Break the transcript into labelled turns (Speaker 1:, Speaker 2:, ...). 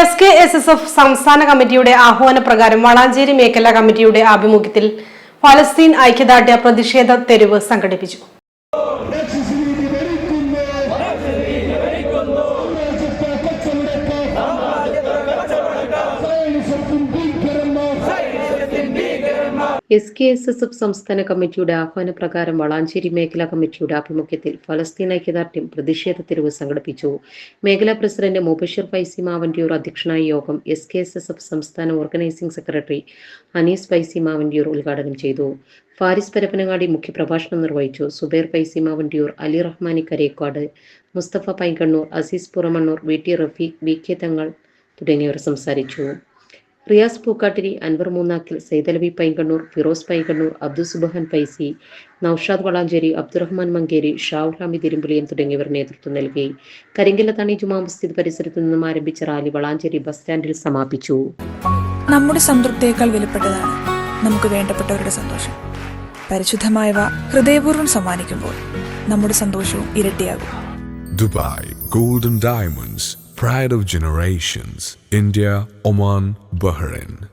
Speaker 1: S K S S F സംസ്ഥാന കമ്മിറ്റിയുടെ ആഹ്വാനപ്രകാരം വളാഞ്ചേരി മേഖലാ കമ്മിറ്റിയുടെ ആഭിമുഖ്യത്തിൽ ഫലസ്തീൻ ഐക്യദാർഢ്യ പ്രതിഷേധ തെരുവ് സംഘടിപ്പിച്ചു.
Speaker 2: S K S S F സംസ്ഥാന കമ്മിറ്റിയുടെ ആഹ്വാനപ്രകാരം വളാഞ്ചേരി മേഖലാ കമ്മിറ്റിയുടെ ആഭിമുഖ്യത്തിൽ ഫലസ്തീൻ ഐക്യദാർഢ്യം പ്രതിഷേധ തെരുവ് സംഘടിപ്പിച്ചു. മേഖലാ പ്രസിഡന്റ് മുബഷിർ ഫൈസി മാവന്റിയൂർ അധ്യക്ഷനായ യോഗം S K S S F സംസ്ഥാന ഓർഗനൈസിംഗ് സെക്രട്ടറി അനീസ് ഫൈസി മാവന്റിയൂർ ഉദ്ഘാടനം ചെയ്തു. ഫാരിസ് പരപ്പനങ്ങാടി മുഖ്യപ്രഭാഷണം നിർവഹിച്ചു Zubair Faizy Mavandiyur Ali Rahmani Karekkad Musthafa Painkannur Azeez Puramannur V T Rafeeq V K Thangal തുടങ്ങിയവർ സംസാരിച്ചു. റിയാസ് പൂക്കാട്ടിരി അൻവർ മൂന്നാക്കിൽ സൈതലവി പൈങ്കണ്ണൂർ ഫിറോസ് പൈങ്കണ്ണൂർ അബ്ദുൽ സുബഹൻ പൈസി നൌഷാദ് വളാഞ്ചേരി അബ്ദുറഹ്മാൻ മങ്കേരി ഷാവുൽ ഹാമി ഇരുമ്പുലിയൻ തുടങ്ങിയവർ നേതൃത്വം നൽകി. കരിങ്കലത്താണി ജുമാ മസ്ജിദ് പരിസരത്ത് നിന്നും ആരംഭിച്ച റാലി വളാഞ്ചേരി ബസ് സ്റ്റാൻഡിൽ സമാപിച്ചു.
Speaker 3: നമ്മുടെ സംതൃപ്തിയേക്കാൾ വിലപ്പെട്ടതാണ് നമുക്ക് വേണ്ടപ്പെട്ടവരുടെ സന്തോഷം. പരിശുദ്ധമായവ ഹൃദയപൂർവം സമ്മാനിക്കുമ്പോൾ നമ്മുടെ സന്തോഷവും ഇരട്ടിയാകും.
Speaker 4: Dubai Golden Diamonds Pride of Generations India Oman, Bahrain.